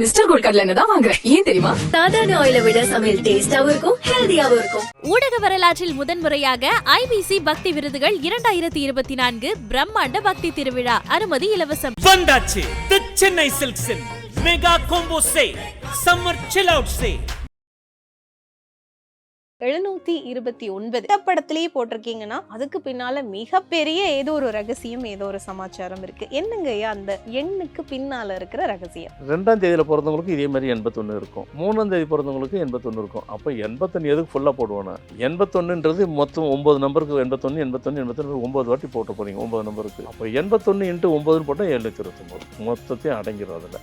Mister gold கடலை தான் வாங்குறேன் ஏன் தெரியுமா? சாதாரண ஆயிலை விட சமையல் டேஸ்டாவும் இருக்கும் ஹெல்தியாவும் இருக்கும். ஊடக வரலாற்றில் முதன்முறையாக ஐபிசி பக்தி விருதுகள் இரண்டாயிரத்தி இருபத்தி நான்கு பிரம்மாண்ட பக்தி திருவிழா அனுமதி இலவசம். வந்தாச்சு the Chennai சில்க்ஸின் mega combo say summer chill out say எழுநூத்தி இருபத்தி ஒன்பது. படத்திலேயே போட்டிருக்கீங்கன்னா அதுக்கு பின்னால மிகப்பெரிய ஏதோ ஒரு ரகசியம் ஏதோ ஒரு சமாச்சாரம் இருக்கு. என்னங்கய்யா அந்த எண்ணுக்கு பின்னால இருக்கிற ரகசியம்? ரெண்டாம் தேதியில பிறந்தவங்களுக்கு இதே மாதிரி எண்பத்தொன்று இருக்கும். மூணாம் தேதி பிறந்தவங்களுக்கு எண்பத்தொன்று இருக்கும். அப்போ எண்பத்தொன்று எதுக்கு ஃபுல்லாக போடுவானா? எண்பத்தொன்னுன்றது மொத்தம் ஒன்பது நம்பருக்கு எண்பத்தொன்னு எண்பத்தொன்னு எண்பத்தொன்னு ஒன்பது வாட்டி போட்டு போகிறீங்க ஒம்பது நம்பருக்கு. அப்போ எண்பத்தொன்னு இன்ட்டு ஒம்பதுன்னு போட்டால் எழுநூத்தி இருபத்தொம்போது. மொத்தத்தையும் அடங்கிடும் அதில்.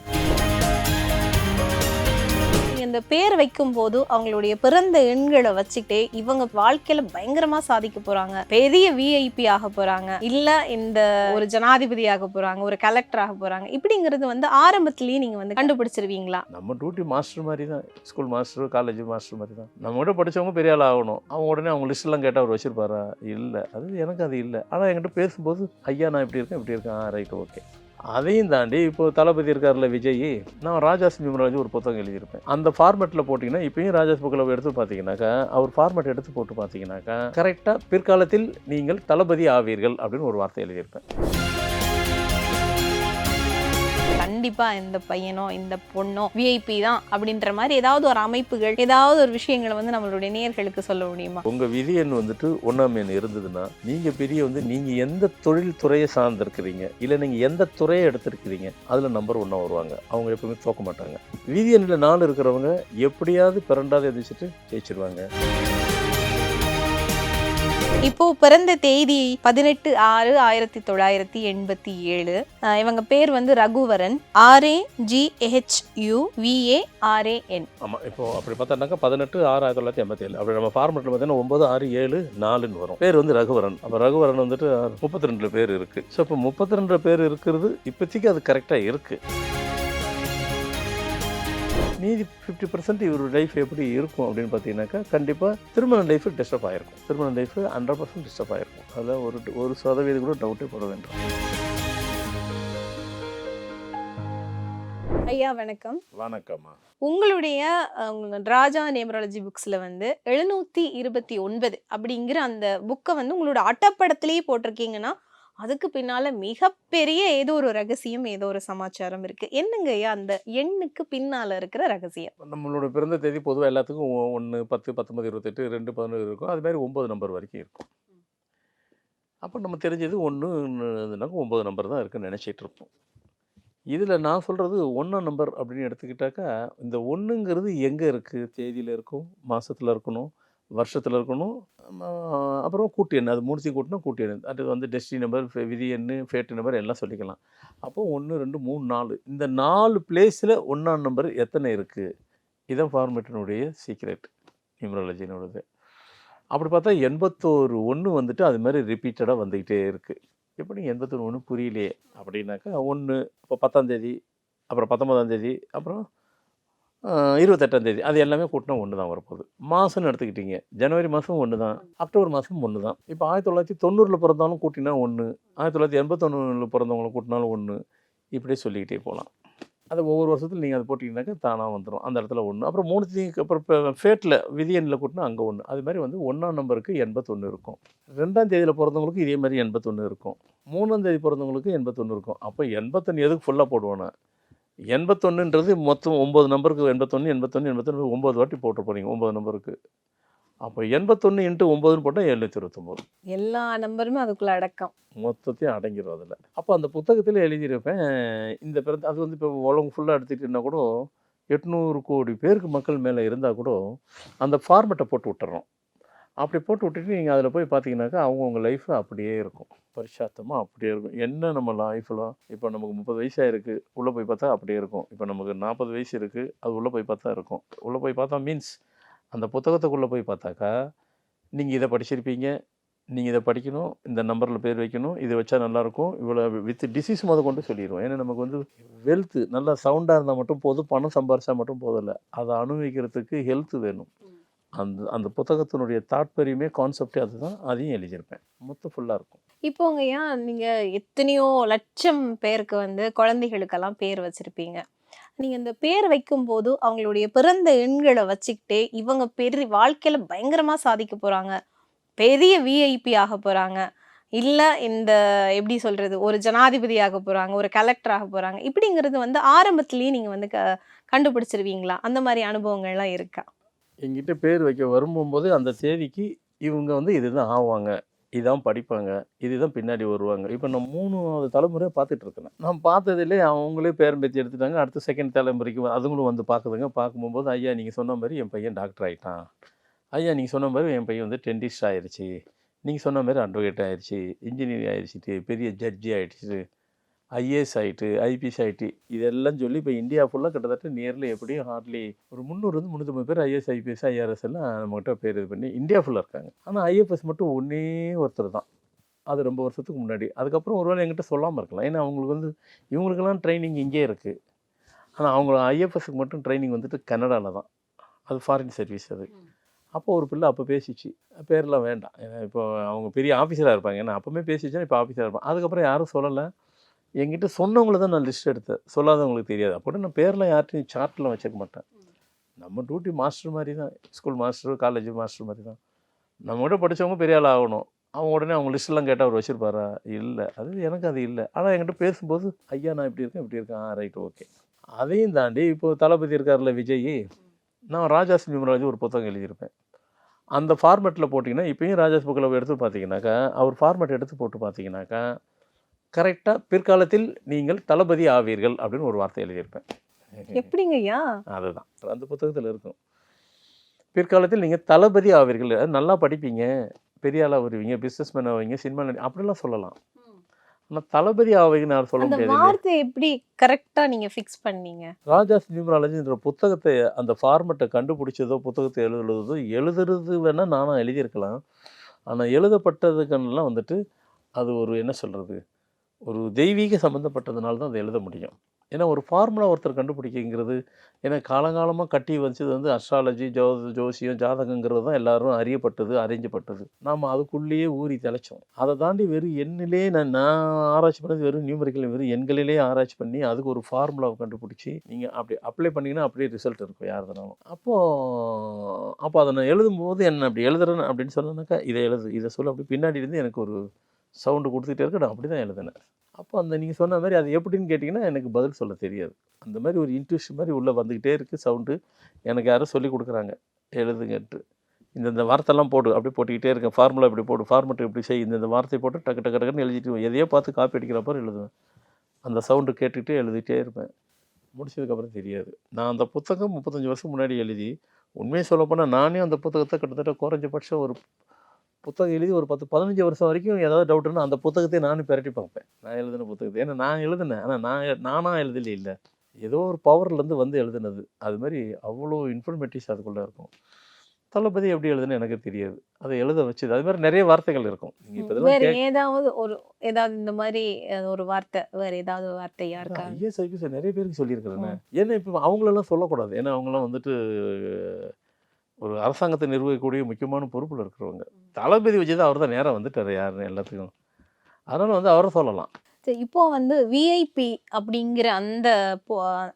இந்த பேர் வைக்கும்போது அவங்களுடைய பிறந்த எண்களை வச்சுக்கிட்டே இவங்க வாழ்க்கையில பயங்கரமா சாதிக்க போறாங்க. பெரிய விஐபி ஆக போறாங்க. இல்ல இந்த ஒரு ஜனாதிபதி ஆக போறாங்க. ஒரு கலெக்டர் ஆக போறாங்க. இப்படிங்கிறது வந்து ஆரம்பத்திலேயே நீங்க வந்து கண்டுபிடிச்சிருவீங்களா? நம்ம டியூட்டி மாஸ்டர் மாதிரி தான் ஸ்கூல் மாஸ்டர் காலேஜ் மாஸ்டர் மாதிரி தான் நம்ம கூட படிச்சவங்க பெரிய ஆள் ஆகணும். அவங்க உடனே அவங்க லிஸ்ட்லாம் கேட்டால் அவர் வச்சிருப்பாரா? இல்லை. அது எனக்கு அது இல்லை. ஆனால் என்கிட்ட பேசும்போது ஐயா நான் இப்படி இருக்கேன் இப்படி இருக்கேன். ரைட் ஓகே அதையும் தாண்டி இப்போ தளபதி இருக்கார்ல விஜய் நான் ராஜா பீமராஜ் ஒரு புத்தகம் எழுதியிருப்பேன். அந்த ஃபார்மேட்டில் போட்டிங்கன்னா இப்பயும் ராஜாஸ் புக்கில் எடுத்து பார்த்தீங்கன்னாக்கா அவர் ஃபார்மேட் எடுத்து போட்டு பார்த்தீங்கன்னாக்கா கரெக்டாக பிற்காலத்தில் நீங்கள் தளபதி ஆவீர்கள் அப்படின்னு ஒரு வார்த்தை எழுதியிருப்பேன். கண்டிப்பா இந்த பையனோ இந்த பொண்ணோ விஐபி தான் அப்படின்ற மாதிரி ஏதாவது ஒரு அமைப்புகள் ஏதாவது ஒரு விஷயங்களை வந்து நம்மளுடைய நேர்களுக்கு சொல்ல முடியுமா? உங்கள் விதி எண் வந்துட்டு ஒன்றாம் எண் இருந்ததுன்னா நீங்கள் பெரிய வந்து நீங்கள் எந்த தொழில் துறையை சார்ந்திருக்கிறீங்க? இல்லை நீங்கள் எந்த துறையை எடுத்திருக்கிறீங்க? அதில் நம்பர் ஒன்றா வருவாங்க. அவங்க எப்பவுமே தோக்க மாட்டாங்க. விதி எண்ணில் நாலு இருக்கிறவங்க எப்படியாவது பிறண்டாவது எதிர்ச்சிட்டு ஜெயிச்சிருவாங்க. இப்போ பிறந்த தேதி பதினெட்டு ஆறு ஆயிரத்தி தொள்ளாயிரத்தி எண்பத்தி ஏழு. இவங்க பேர் வந்து Raghuvaran. R A G H U V A R A N ஆமாம் இப்போ அப்படி பார்த்தோம்னாக்கா பதினெட்டு ஆறு ஆயிரத்தி தொள்ளாயிரத்தி எண்பத்தி ஏழு. அப்படி நம்ம ஃபார்மெட்டில் பார்த்தீங்கன்னா ஒன்பது ஆறு ஏழு நாலுன்னு வரும். பேர் வந்து ரகுவரன். அப்போ ரகுவரன் வந்துட்டு முப்பத்தி ரெண்டு பேர் இருக்குது ஸோ இப்போ முப்பத்தி ரெண்டு பேர் இருக்கிறது இப்போதைக்கு அது கரெக்டாக இருக்குது மீதி ஃபிஃப்டி பர்சன்ட் இவர் லைஃப் எப்படி இருக்கும் அப்படின்னு பார்த்தீங்கன்னாக்கா கண்டிப்பாக திருமண லைஃப் டிஸ்டர்ப் ஆகிருக்கும் திருமண லைஃப் ஹண்ட்ரட் பர்சன்ட் டிஸ்டர்ப் ஆகிருக்கும் அதில் ஒரு ஒரு சதவீதம் கூட டவுட்டே போட வேண்டாம். ஐயா வணக்கம். வணக்கம்மா. உங்களுடைய ராஜா நியூமராலஜி புக்ஸ்ல வந்து எழுநூத்தி இருபத்தி ஒன்பது அப்படிங்கிற அந்த புக்கை வந்து உங்களோட அட்டப்படத்திலேயே போட்டிருக்கீங்கன்னா அதுக்கு பின்னால மிகப்பெரிய ஏதோ ஒரு ரகசியம் ஏதோ ஒரு சமாச்சாரம் இருக்கு. என்னங்க ஐயா அந்த எண்ணுக்கு பின்னால இருக்கிற ரகசியம்? நம்மளோட பிறந்த தேதி பொதுவாக எல்லாத்துக்கும் ஒன்று பத்து பத்தொம்பது இருபத்தெட்டு ரெண்டு பதினொன்று இருக்கும். அது மாதிரி ஒம்பது நம்பர் வரைக்கும் இருக்கும். அப்போ நம்ம தெரிஞ்சது ஒன்றுனாக்க ஒம்பது நம்பர் தான் இருக்குன்னு நினச்சிட்டு இருப்போம். இதில் நான் சொல்கிறது ஒன்றாம் நம்பர் அப்படின்னு எடுத்துக்கிட்டாக்கா இந்த ஒன்றுங்கிறது எங்கே இருக்குது தேதியில் இருக்கும் மாதத்தில் இருக்கணும் வருஷத்தில் இருக்கணும். அப்புறம் கூட்டு எண் அது மூணுத்தையும் கூட்டினா கூட்டு எண் அது வந்து டெஸ்டி நம்பர் விதி எண் ஃபேட்டு நம்பர் எல்லாம் சொல்லிக்கலாம். அப்போ ஒன்று ரெண்டு மூணு நாலு. இந்த நாலு பிளேஸில் ஒன்றாம் நம்பர் எத்தனை இருக்குது இதான் ஃபார்மேட்டினுடைய சீக்ரெட் நியூமராலஜினோடது அப்படி பார்த்தா எண்பத்தோரு ஒன்று வந்துட்டு அது மாதிரி ரிப்பீட்டடாக வந்துக்கிட்டே இருக்குது எப்படி எண்பத்தொன்று ஒன்று புரியலையே? அப்படின்னாக்கா ஒன்று இப்போ பத்தாந்தேதி அப்புறம் பத்தொன்பதாந்தேதி அப்புறம் இருபத்தெட்டாந்தேதி அது எல்லாமே கூட்டினா ஒன்று தான் வரப்போகுது. மாதம்னு எடுத்துக்கிட்டீங்க. ஜனவரி மாதம் ஒன்று தான் அக்டோபர் மாதம் ஒன்று தான் இப்போ ஆயிரத்தி தொள்ளாயிரத்தி தொண்ணூறில் பிறந்தாலும் கூட்டினா ஒன்று ஆயிரத்தி தொள்ளாயிரத்தி எண்பத்தொன்னில் பிறந்தவங்களை கூட்டினாலும் ஒன்று இப்படியே சொல்லிக்கிட்டே போகலாம் அது ஒவ்வொரு வருஷத்தில் நீங்கள் அதை போட்டிங்கனாக்கா தானாக வந்துடும் அந்த இடத்துல ஒன்று அப்புறம் மூணு தேதிக்கு அப்புறம் இப்போ ஃபேட்டில் விதியனில் கூட்டினா அங்கே ஒன்று அது மாதிரி வந்து ஒன்றாம் நம்பருக்கு எண்பத்தொன்று இருக்கும். ரெண்டாம் தேதியில் பிறந்தவங்களுக்கு இதே மாதிரி எண்பத்தொன்று இருக்கும். மூணாம் தேதி பிறந்தவங்களுக்கு எண்பத்தொன்று இருக்கும். அப்போ எண்பத்தொன்று எதுக்கு ஃபுல்லாக போடுவோன்னா எண்பத்தொன்னுன்றது மொத்தம் ஒம்பது நம்பருக்கு எண்பத்தொன்று எண்பத்தொன்று எண்பத்தொன்று ஒம்பது வாட்டி போட்டு போகிறீங்க ஒம்பது நம்பருக்கு. அப்போ எண்பத்தொன்று இன்ட்டு ஒம்பதுன்னு போட்டால் எழுநூற்றி இருபத்தொம்போது எல்லா நம்பருமே அதுக்குள்ள அடக்கம். மொத்தத்தையும் அடங்கிடும் அதில். அப்போ அந்த புத்தகத்தில் எழுதியிருப்பேன் இந்த பிறந்த அது வந்து இப்போ உலகம் ஃபுல்லாக எடுத்துக்கிட்டோன்னா கூட எட்நூறு கோடி பேருக்கு மக்கள் மேலே இருந்தால் கூட அந்த ஃபார்மெட்டை போட்டு விட்டுறோம் அப்படி போட்டு விட்டுட்டு நீங்கள் அதில் போய் பார்த்தீங்கன்னாக்கா அவங்கவுங்க லைஃப் அப்படியே இருக்கும். பரிசாத்தமாக அப்படியே இருக்கும். என்ன நம்ம லைஃப்பில் இப்போ நமக்கு முப்பது வயசாக இருக்குது உள்ளே போய் பார்த்தா அப்படியே இருக்கும். இப்போ நமக்கு நாற்பது வயசு இருக்குது அது உள்ளே போய் பார்த்தா இருக்கும். உள்ளே போய் பார்த்தா மீன்ஸ் அந்த புத்தகத்துக்குள்ளே போய் பார்த்தாக்கா நீங்கள் இதை படிச்சிருப்பீங்க. நீங்கள் இதை படிக்கணும். இந்த நம்பரில் பேர் வைக்கணும். இது வச்சா நல்லாயிருக்கும் இவ்வளோ வித் டிசீஸ் முத கொண்டு சொல்லிடுவோம். ஏன்னா நமக்கு வந்து வெல்த்து நல்லா சவுண்டாக இருந்தால் மட்டும் போதும். பணம் சம்பாரிச்சா மட்டும் போதில்லை அதை அனுபவிக்கிறதுக்கு ஹெல்த் வேணும். அந்த அந்த புத்தகத்தினுடைய தாற்பயமே கான்செப்டே அதுதான். அதையும் எழுதியிருப்பேன். மொத்தம் ஃபுல்லாக இருக்கும். இப்போங்க ஏன் நீங்கள் எத்தனையோ லட்சம் பேருக்கு வந்து குழந்தைகளுக்கெல்லாம் பேர் வச்சுருப்பீங்க. நீங்கள் இந்த பேர் வைக்கும்போது அவங்களுடைய பிறந்த எண்களை வச்சுக்கிட்டே இவங்க பெரிய வாழ்க்கையில் பயங்கரமாக சாதிக்க போகிறாங்க பெரிய விஐபி ஆக போகிறாங்க இல்லை இந்த எப்படி சொல்கிறது ஒரு ஜனாதிபதி ஆக போகிறாங்க ஒரு கலெக்டர் ஆக போகிறாங்க இப்படிங்கிறது வந்து ஆரம்பத்துலேயே நீங்கள் வந்து க கண்டுபிடிச்சிருவீங்களா? அந்த மாதிரி அனுபவங்கள்லாம் இருக்கா? எங்கிட்ட பேர் வைக்க வரும்போது அந்த தேதிக்கு இவங்க வந்து இதுதான் ஆவாங்க இதுதான் படிப்பாங்க இதுதான் பின்னாடி வருவாங்க. இப்போ நான் மூணாவது தலைமுறையாக பார்த்துட்டு இருக்கேன். நான் பார்த்ததிலே அவங்களே பேரம் பேத்தி எடுத்துட்டாங்க அடுத்த செகண்ட் தலைமுறைக்கு அதுங்களும் வந்து பார்க்குதுங்க. பார்க்கும்போது ஐயா நீங்கள் சொன்ன மாதிரி என் பையன் டாக்டர் ஆகிட்டான் ஐயா நீங்கள் சொன்ன மாதிரி என் பையன் வந்து டென்டிஸ்ட் ஆயிடுச்சு நீங்கள் சொன்ன மாதிரி அட்வொகேட் ஆயிடுச்சு இன்ஜினியரிங் ஆயிடுச்சு பெரிய ஜட்ஜி ஆயிடுச்சு ஐஏஎஸ் ஆயிட்டு ஐபிஎஸ் ஆயிட்டு இதெல்லாம் சொல்லி இப்போ இந்தியா ஃபுல்லாக கிட்டத்தட்ட நியர்லி எப்படியும் ஹார்ட்லி ஒரு முந்நூறு வந்து முந்நூற்றம்பது பேர் ஐஏஎஸ் ஐபிஎஸ் ஐஆர்எஸ் எல்லாம் நம்மகிட்ட பேர் இது பண்ணி இந்தியா ஃபுல்லாக இருக்காங்க. ஆனால் ஐஎஃப்எஸ் மட்டும் ஒன்றே ஒருத்தர் தான். அது ரொம்ப வருஷத்துக்கு முன்னாடி. அதுக்கப்புறம் ஒருவேளை என்கிட்ட சொல்லாமல் இருக்கலாம். ஏன்னா அவங்களுக்கு வந்து இவங்களுக்கெல்லாம் ட்ரைனிங் இங்கே இருக்குது ஆனால் அவங்க ஐஎஃப்எஸ்க்கு மட்டும் ட்ரைனிங் வந்துட்டு கனடாவில் தான். அது ஃபாரின் சர்வீஸ் அது. அப்போ ஒரு பிள்ளை அப்போ பேசிச்சு. பேர்லாம் வேண்டாம். ஏன்னா இப்போ அவங்க பெரிய ஆஃபீஸராக இருப்பாங்க. ஏன்னா அப்போவுமே பேசிச்சுன்னா இப்போ ஆஃபீஸராக இருப்பாங்க அதுக்கப்புறம் யாரும் சொல்லலை. என்கிட்ட சொன்னவங்கள தான் நான் லிஸ்ட் எடுத்தேன். சொல்லாதவங்களுக்கு தெரியாது. அப்போ நான் பேர்லாம் யார்ட்டையும் சார்ட்டில் வச்சுக்க மாட்டேன். நம்ம டியூட்டி மாஸ்டர் மாதிரி தான். ஸ்கூல் மாஸ்டர் காலேஜ் மாஸ்டர் மாதிரி தான். நம்ம கூட படித்தவங்க பெரிய ஆள் ஆகணும். அவங்க உடனே அவங்க லிஸ்ட்லாம் கேட்டால் அவர் வச்சிருப்பாரா? இல்லை. அது எனக்கு அது இல்லை. ஆனால் என்கிட்ட பேசும்போது ஐயா நான் இப்படி இருக்கேன் இப்படி இருக்கேன். ஆ ரைட் ஓகே அதையும் தாண்டி இப்போ தளபதி இருக்கார்ல விஜய் நான் ராஜா சிம்ராஜ் ஒரு புத்தகம் எழுதியிருப்பேன். அந்த ஃபார்மேட்டில் போட்டிங்கன்னா இப்போயும் ராஜாஸ் புக்கில் எடுத்து பார்த்தீங்கன்னாக்கா அவர் ஃபார்மேட் எடுத்து போட்டு பார்த்தீங்கன்னாக்கா கரெக்டாக பிற்காலத்தில் நீங்கள் தளபதி ஆவீர்கள் அப்படின்னு ஒரு வார்த்தை எழுதியிருப்பேன். எப்படிங்க ஐயா அதுதான். அந்த புத்தகத்தில் இருக்கும். பிற்காலத்தில் நீங்கள் தளபதி ஆவீர்கள். நல்லா படிப்பீங்க. பெரிய ஆளாக வருவீங்க பிஸ்னஸ் மேன் ஆவீங்க சினிமா அப்படிலாம் சொல்லலாம். ஆனால் தளபதி ஆவீங்கன்னு யாரும் சொல்ல முடியாது? வார்த்தை எப்படி கரெக்டா நீங்க ஃபிக்ஸ் பண்ணீங்க? ராஜா நியூமராலஜின்ற புத்தகத்தை அந்த ஃபார்மெட்டை கண்டுபிடிச்சதோ புத்தகத்தை எழுதுறதோ எழுதுறது வேணால் நானும் எழுதியிருக்கலாம். ஆனால் எழுதப்பட்டதுக்கெல்லாம் வந்துட்டு அது ஒரு என்ன சொல்கிறது ஒரு தெய்வீக சம்மந்தப்பட்டதுனால தான் அதை எழுத முடியும். ஏன்னா ஒரு ஃபார்முலா ஒருத்தர் கண்டுபிடிக்கிங்கிறது ஏன்னா காலங்காலமாக கட்டி வச்சது வந்து அஸ்ட்ராலஜி ஜோ ஜோசியம் ஜாதகங்கிறது தான் எல்லாரும் அறியப்பட்டது அறிஞ்சப்பட்டது. நாம் அதுக்குள்ளேயே ஊறி தெளிச்சோம். அதை தாண்டி வெறும் எண்ணிலே நான் நான் ஆராய்ச்சி பண்ணது வெறும் நியூமரிக்கல் வெறும் எண்களிலே ஆராய்ச்சி பண்ணி அதுக்கு ஒரு ஃபார்முலாவை கண்டுபிடிச்சி நீங்கள் அப்படி அப்ளை பண்ணிங்கன்னா அப்படியே ரிசல்ட் இருக்கும் யாருதனாலும் அப்போது அப்போ அதை நான் எழுதும்போது என்ன அப்படி எழுதுறேன் அப்படின்னு சொன்னேன்னாக்கா இதை எழுது. இதை சொல்ல. அப்படி பின்னாடி இருந்து எனக்கு ஒரு சவுண்டு கொடுத்துட்டே இருக்க. நான் அப்படி தான் எழுதினேன். அப்போ அந்த நீங்கள் சொன்ன மாதிரி அது எப்படின்னு கேட்டிங்கன்னா எனக்கு பதில் சொல்ல தெரியாது. அந்த மாதிரி ஒரு இன்ட்யூஷன் மாதிரி உள்ளே வந்துக்கிட்டே இருக்குது சவுண்டு எனக்கு யாரும் சொல்லி கொடுக்குறாங்க. எழுதுங்கன்ட்டு. இந்த இந்த வார்த்தைலாம் போடு. அப்படி போட்டுக்கிட்டே இருக்கேன். ஃபார்முலா இப்படி போடு. ஃபார்மெட் இப்படி செய். இந்த இந்த வார்த்தை போட்டு டக்கு டக்கு டக்குன்னு எழுதிட்டு எதையோ பார்த்து காப்பி அடிக்கிறப்போ எழுதுவேன். அந்த சவுண்டு கேட்டுக்கிட்டே எழுதிட்டே இருப்பேன். முடிச்சதுக்கப்புறம் தெரியாது. நான் அந்த புத்தகம் முப்பத்தஞ்சு வருஷம் முன்னாடி எழுதி உண்மையை சொல்லப்போனால் நானே அந்த புத்தகத்தை கிட்டத்தட்ட குறைஞ்சபட்சம் ஒரு புத்தகம் எழுதி ஒரு பத்து பதினஞ்சு வருஷம் வரைக்கும் ஏதாவது டவுட்னா அந்த புத்தகத்தை நானும் பிரட்டி பார்ப்பேன். நான் எழுதின புத்தகத்தை. ஏன்னா நான் எழுதினேன். ஆனால் நான் நானாக எழுதல இல்லை. ஏதோ ஒரு பவர்லேருந்து வந்து எழுதுனது. அது மாதிரி அவ்வளோ இன்ஃபர்மேட்டிவ்ஸ் அதுக்குள்ளே இருக்கும். தளபதி எப்படி எழுதுன்னு எனக்கு தெரியாது. அதை எழுத வச்சது. அது மாதிரி நிறைய வார்த்தைகள் இருக்கும். வேற ஏதாவது ஒரு ஏதாவது இந்த மாதிரி ஒரு வார்த்தை வேற ஏதாவது வார்த்தை யாருக்கா ஐஎஸ் ஐபிஎஸ் நிறைய பேருக்கு சொல்லியிருக்கிறேன் ஏன்னா இப்போ அவங்களெல்லாம் சொல்லக்கூடாது. ஏன்னா அவங்களாம் வந்துட்டு ஒரு அரசாங்கத்தை நிர்வகிக்கக்கூடிய முக்கியமான பொறுப்பில் இருக்கிறவங்க. தளபதி விஜய் தான் அவர் தான் நேராக வந்துட்டார் யாருன்னு எல்லாத்துக்கும். அதனால் வந்து அவரை சொல்லலாம். சரி, இப்போ வந்து விஐபி அப்படிங்கிற அந்த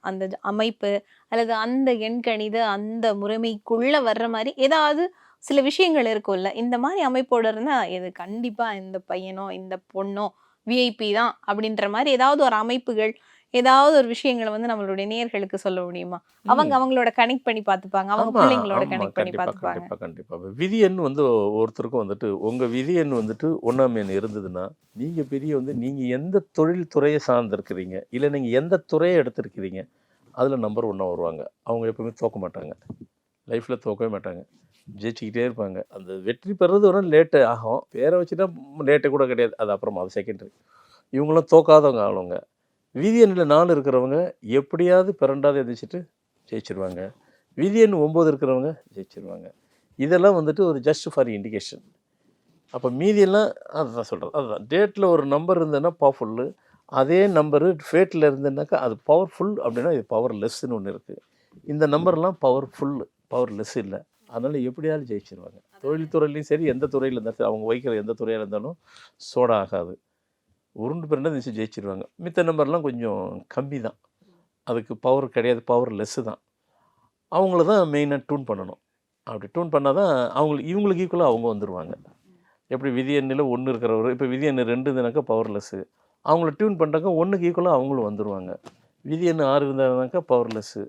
அந்த அமைப்பு அல்லது அந்த எண்கணித அந்த முறைமைக்குள்ள வர்ற மாதிரி ஏதாவது சில விஷயங்கள் இருக்கும்ல. இந்த மாதிரி அமைப்போட இருந்தா இது கண்டிப்பா இந்த பையனோ இந்த பொண்ணோ விஐபி தான் அப்படின்ற மாதிரி ஏதாவது ஒரு அமைப்புகள் ஏதாவது ஒரு விஷயங்களை வந்து நம்மளுடைய நேயர்களுக்கு சொல்ல முடியுமா? அவங்க அவங்களோட கனெக்ட் பண்ணி பார்த்துப்பாங்க. அவங்க பிள்ளைங்களோட கனெக்ட் பண்ணி பார்த்துப்பாங்க. கண்டிப்பா கண்டிப்பா. விதி எண் வந்து ஒருத்தருக்கும் வந்துட்டு உங்க விதி எண் வந்துட்டு ஒன்றாம் எண் இருந்ததுன்னா நீங்க பெரிய வந்து நீங்க எந்த தொழில் துறையை சார்ந்திருக்கிறீங்க? இல்லை நீங்க எந்த துறையை எடுத்திருக்கிறீங்க? அதுல நம்பர் ஒன்றா வருவாங்க. அவங்க எப்பவுமே தோக்க மாட்டாங்க. லைஃப்ல தோக்கவே மாட்டாங்க. ஜெயிச்சுக்கிட்டே இருப்பாங்க. அந்த வெற்றி பெறது ஒரு லேட்டு ஆகும். பேரை வச்சுட்டா லேட்டு கூட கிடையாது. அது அப்புறமா அது செகண்டரி இவங்களும் தோக்காதவங்க ஆளுங்க. விதி எண்ணில் நாலு இருக்கிறவங்க எப்படியாவது பிறண்டாவது எதிர்ச்சிட்டு ஜெயிச்சிருவாங்க. விதி எண் ஒம்பது இருக்கிறவங்க ஜெயிச்சிருவாங்க. இதெல்லாம் வந்துட்டு ஒரு ஜஸ்ட் ஃபார் இண்டிகேஷன் அப்போ மீதியெல்லாம் அதுதான் சொல்கிறது அதுதான். டேட்டில் ஒரு நம்பர் இருந்ததுன்னா பவர்ஃபுல்லு அதே நம்பரு ஃபேட்டில் இருந்ததுனாக்கா அது பவர்ஃபுல் அப்படின்னா இது பவர் லெஸ்ன்னு ஒன்று இருக்குது இந்த நம்பர்லாம் பவர்ஃபுல் பவர் லெஸ் இல்லை. அதனால் எப்படியாவது ஜெயிச்சிருவாங்க. தொழில் துறையிலையும் சரி எந்த துறையில் இருந்தாலும் சரி அவங்க வைக்கிற எந்த துறையாக இருந்தாலும் சோடா ஆகாது. உருண்டு பிறண்டா நிச்சயம் ஜெயிச்சிருவாங்க. மித்த நம்பர்லாம் கொஞ்சம் கம்மி தான் அதுக்கு பவர் கிடையாது பவர் லெஸ்ஸு தான் அவங்கள தான் மெயினாக டூன் பண்ணணும். அப்படி டூன் பண்ணால் தான் அவங்களுக்கு இவங்களுக்கு ஈக்குவலாக அவங்க வந்துடுவாங்க எப்படி விதி எண்ணில் ஒன்று இருக்கிறவர் இப்போ விதி எண்ணு ரெண்டு இருந்தனாக்கா பவர்லெஸ்ஸு அவங்கள டியூன் பண்ணுறாங்க ஒன்றுக்கு ஈக்குவலாக அவங்களும் வந்துடுவாங்க விதி எண்ணு ஆறு இருந்தாங்கனாக்கா பவர்லெஸ்ஸு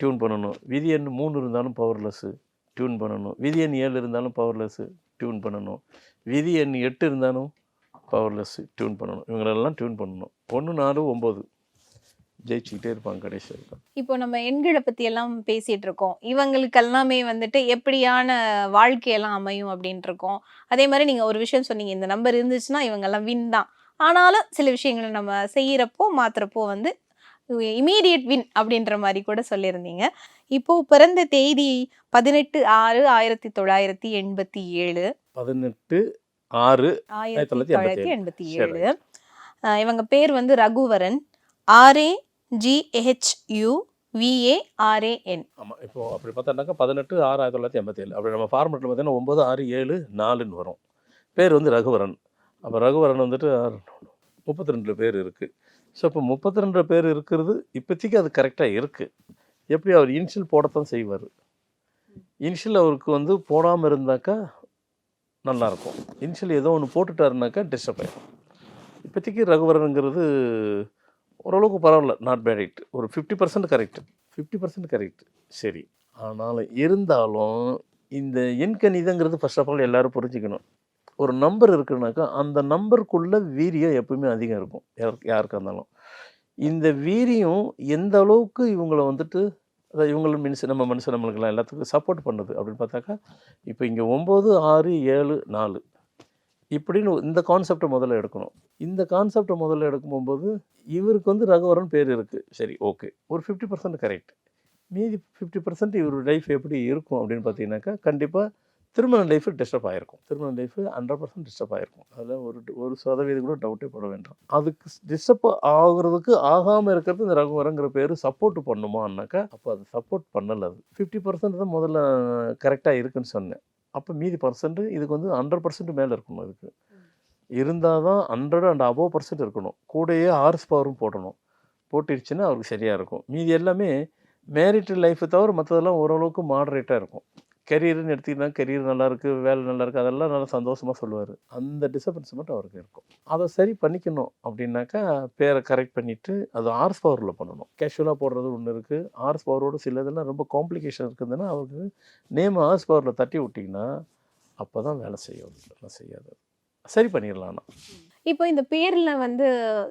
டியூன் பண்ணணும். விதி எண் மூணு இருந்தாலும் பவர்லெஸ்ஸு டியூன் பண்ணணும். விதி எண் ஏழு இருந்தாலும் பவர்லெஸ்ஸு டியூன் பண்ணணும். விதி எண் எட்டு இருந்தாலும் பவர்லெஸ்ஸு டியூன் பண்ணணும். இவங்களெல்லாம் டியூன் பண்ணணும். ஒன்று நாலு ஒம்பது. ஜெயிச்சுக்கிட்டே இருப்பாங்க கடைசி வரைக்கும். இப்போ நம்ம எண்களை பத்தி எல்லாம் பேசிட்டு இருக்கோம் இவங்களுக்கு எல்லாமே வந்துட்டு எப்படியான வாழ்க்கையெல்லாம் அமையும் அப்படின்ட்டு இருக்கோம் அதே மாதிரி நீங்க ஒரு விஷயம் சொன்னீங்க இந்த நம்பர் இருந்துச்சுன்னா இவங்க எல்லாம் வின் தான். ஆனாலும் சில விஷயங்களை நம்ம செய்யறப்போ மாத்துறப்போ வந்து இமீடியட் வின் அப்படின்ற மாதிரி கூட சொல்லியிருந்தீங்க. இப்போ பிறந்த தேதி பதினெட்டு ஆறு ஆயிரத்தி தொள்ளாயிரத்தி எண்பத்தி ஏழு. பதினெட்டு ஆறு ஆயிரத்தி தொள்ளாயிரத்தி எண்பத்தி. ஏழு. இவங்க பேர் வந்து Raghuvaran. R A G H U V A R A N ஆமாம் இப்போ அப்படி பார்த்தோம்னாக்கா பதினெட்டு ஆறு ஆயிரத்தி தொள்ளாயிரத்தி எண்பத்தி ஏழு. அப்படி நம்ம ஃபார்மெட்டில் பார்த்தீங்கன்னா ஒம்பது ஆறு ஏழு நாலுன்னு வரும். பேர் வந்து ரகுவரன். அப்போ ரகுவரன் வந்துட்டு முப்பத்தி ரெண்டு பேர் இருக்குது ஸோ இப்போ முப்பத்தி ரெண்டு பேர் இருக்கிறது இப்போதைக்கு அது கரெக்டாக இருக்குது எப்படி அவர் இனிஷியல் போடத்தான் செய்வார்? இனிஷியல் அவருக்கு வந்து போடாமல் இருந்தாக்கா நல்லாயிருக்கும். இனிஷியல் ஏதோ ஒன்று போட்டுட்டாருனாக்கா டிஸ்டர்ப் ஆயிடும் இப்போதைக்கு ரகுவரனுங்கிறது ஓரளவுக்கு பரவாயில்ல நாட் பேட் இட் ஒரு fifty percent correct fifty percent correct சரி. ஆனால் இருந்தாலும் இந்த எண்கணிதங்கிறது ஃபர்ஸ்ட் ஆஃப் ஆல் எல்லோரும் புரிஞ்சுக்கணும். ஒரு நம்பர் இருக்குனாக்கா அந்த நம்பருக்குள்ளே வீரியம் எப்பவுமே அதிகம் இருக்கும். யார் யாருக்கா இருந்தாலும். இந்த வீரியம் எந்த அளவுக்கு இவங்களை வந்துட்டு அதாவது இவங்களும் மின்சு நம்ம மனுஷன் நம்மளுக்கெல்லாம் எல்லாத்துக்கும் சப்போர்ட் பண்ணுது. அப்படின்னு பார்த்தாக்கா இப்போ இங்கே ஒம்பது ஆறு ஏழு நாலு. இப்படின்னு இந்த கான்செப்டை முதல்ல எடுக்கணும். இந்த கான்செப்டை முதல்ல எடுக்கும்போது இவருக்கு வந்து ரகுவரன் பேர் இருக்குது சரி ஓகே ஒரு ஃபிஃப்டி பர்சன்ட் கரெக்ட் மீதி ஃபிஃப்டி பர்சன்ட் இவர் லைஃப் எப்படி இருக்கும் அப்படின்னு பார்த்தீங்கன்னாக்கா கண்டிப்பாக திருமண லைஃப் டிஸ்டர்ப் ஆகிருக்கும் திருமண லைஃப் ஹண்ட்ரட் பர்சன்ட் டிஸ்டர்ப் ஆகிருக்கும் அதில் ஒரு ஒரு சதவீதம் கூட டவுட்டே பட வேண்டாம். அதுக்கு டிஸ்டர்ப் ஆகுறதுக்கு ஆகாமல் இருக்கிறது இந்த ரகுவரங்கிற பேர் சப்போர்ட் பண்ணுமான்னாக்கா அப்போ அது சப்போர்ட் பண்ணலை அது. ஃபிஃப்டி பர்சன்ட் தான் முதல்ல கரெக்டாக இருக்குன்னு சொன்னேன். அப்போ மீதி பர்சன்ட் இதுக்கு வந்து ஹண்ட்ரட் பர்சன்ட் மேலே இருக்கணும் அதுக்கு. இருந்தால் தான் ஹண்ட்ரட் அண்ட் அபோவ் பர்சன்ட் இருக்கணும். கூடயே ஆர்ஸ் பவரும் போடணும். போட்டுடுச்சுன்னா அவருக்கு சரியாக இருக்கும். மீதி எல்லாமே மேரிட் லைஃப்பை தவிர மற்றதெல்லாம் ஓரளவுக்கு மாடரேட்டாக இருக்கும். கெரியர்னு எடுத்திங்கன்னா கெரியர் நல்லாயிருக்கு வேலை நல்லாயிருக்கு அதெல்லாம் நல்லா சந்தோஷமாக சொல்லுவார். அந்த டிசப்பன்ஸ் மட்டும் அவருக்கு இருக்கும். அதை சரி பண்ணிக்கணும் அப்படின்னாக்கா பேரை கரெக்ட் பண்ணிவிட்டு அது ஆர்ஸ் பவரில் பண்ணணும். கேஷுவலாக போடுறது ஒன்று இருக்குது ஆர்ஸ் பவரோட சில இதெல்லாம் ரொம்ப காம்ப்ளிகேஷன் இருக்குதுன்னா அவருக்கு நேம் ஆர்ஸ் பவரில் தட்டி விட்டிங்கன்னா அப்போ தான் வேலை செய்யும் வேலை செய்யாது. சரி பண்ணிடலாம் ஆனால் இப்போ இந்த பேரில் வந்து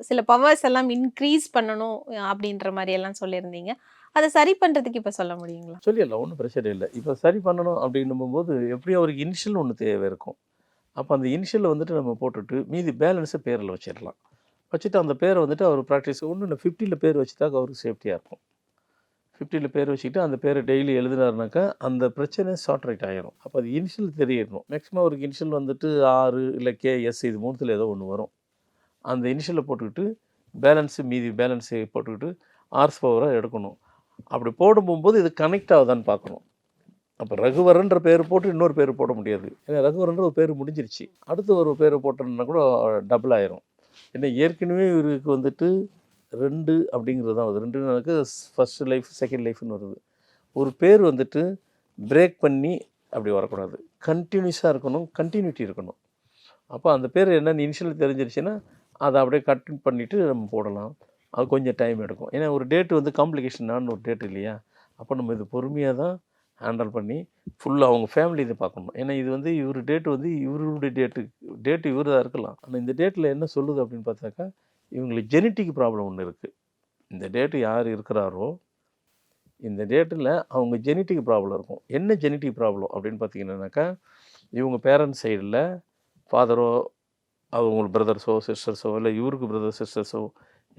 சில பவர்ஸ் எல்லாம் இன்க்ரீஸ் பண்ணணும் அப்படின்ற மாதிரி எல்லாம் சொல்லியிருந்தீங்க. அதை சரி பண்ணுறதுக்கு இப்போ சொல்ல முடியுங்களா? சொல்லிடலாம் ஒன்றும் பிரச்சனை இல்லை. இப்போ சரி பண்ணணும் அப்படின்னும் போது எப்படியும் அவருக்கு இனிஷியல் ஒன்று தேவை இருக்கும். அப்போ அந்த இனிஷியலில் வந்துட்டு நம்ம போட்டுட்டு மீதி பேலன்ஸை பேரில் வச்சிடலாம். வச்சுட்டு அந்த பேரை வந்துட்டு அவர் ப்ராக்டிஸ் ஒன்றும் இல்லை ஃபிஃப்டியில் பேர் வச்சுட்டாக்க அவருக்கு சேஃப்டியாக இருக்கும். ஃபிஃப்டியில் பேர் வச்சுக்கிட்டு அந்த பேரை டெய்லி எழுதினாருனாக்கா அந்த பிரச்சனை ஷார்ட் ரைட் ஆகிரும் அப்போ அது இனிஷியல் தெரியணும். மேக்ஸிமம் அவருக்கு இனிஷியல் வந்துட்டு ஆறு இல்லை கே எஸ் இது மூணுத்தில் ஏதோ ஒன்று வரும். அந்த இனிஷியலை போட்டுக்கிட்டு பேலன்ஸு மீதி பேலன்ஸை போட்டுக்கிட்டு ஆர்ஸ் பவராக எடுக்கணும். அப்படி போடும் போகும்போது இது கனெக்ட் ஆகுதான்னு பார்க்கணும். அப்போ ரகுவரன்ற பேர் போட்டு இன்னொரு பேர் போட முடியாது. ஏன்னா ரகுவரன்ற ஒரு பேர் முடிஞ்சிருச்சு. அடுத்து ஒரு பேர் போட்டோம்னா கூட டபுள் ஆயிரும். ஏன்னா ஏற்கனவே இவருக்கு வந்துட்டு ரெண்டு அப்படிங்கிறது தான் வருது. ரெண்டுனாக்க ஃபஸ்ட்டு லைஃப் செகண்ட் லைஃப்னு வருது. ஒரு பேர் வந்துட்டு பிரேக் பண்ணி அப்படி வரக்கூடாது. கண்டினியூஸாக இருக்கணும் கண்டினியூட்டி இருக்கணும். அப்போ அந்த பேர் என்னென்னு இனிஷியல் தெரிஞ்சிருச்சுன்னா அதை அப்படியே கட் பண்ணிவிட்டு நம்ம போடலாம். அது கொஞ்சம் டைம் எடுக்கும். ஏன்னா ஒரு டேட்டு வந்து காம்ப்ளிகேஷனான ஒரு டேட் இல்லையா? அப்போ நம்ம இது பொறுமையாக தான் ஹேண்டில் பண்ணி ஃபுல்லாக அவங்க ஃபேமிலி இதை பார்க்கணும். ஏன்னா இது வந்து இவர் டேட்டு வந்து இவருடைய டேட்டு டேட்டு இவர் தான் இருக்கலாம். ஆனால் இந்த டேட்டில் என்ன சொல்லுது அப்படின்னு பார்த்தாக்கா இவங்களுக்கு ஜெனட்டிக் ப்ராப்ளம் ஒன்று இருக்குது இந்த டேட்டு யார் இருக்கிறாரோ இந்த டேட்டில் அவங்க ஜெனட்டிக் ப்ராப்ளம் இருக்கும். என்ன ஜெனட்டிக் ப்ராப்ளம் அப்படின்னு பார்த்தீங்கன்னாக்கா இவங்க பேரண்ட்ஸ் சைடில் ஃபாதரோ அவங்க பிரதர்ஸோ சிஸ்டர்ஸோ இல்லை இவருக்கு பிரதர் சிஸ்டர்ஸோ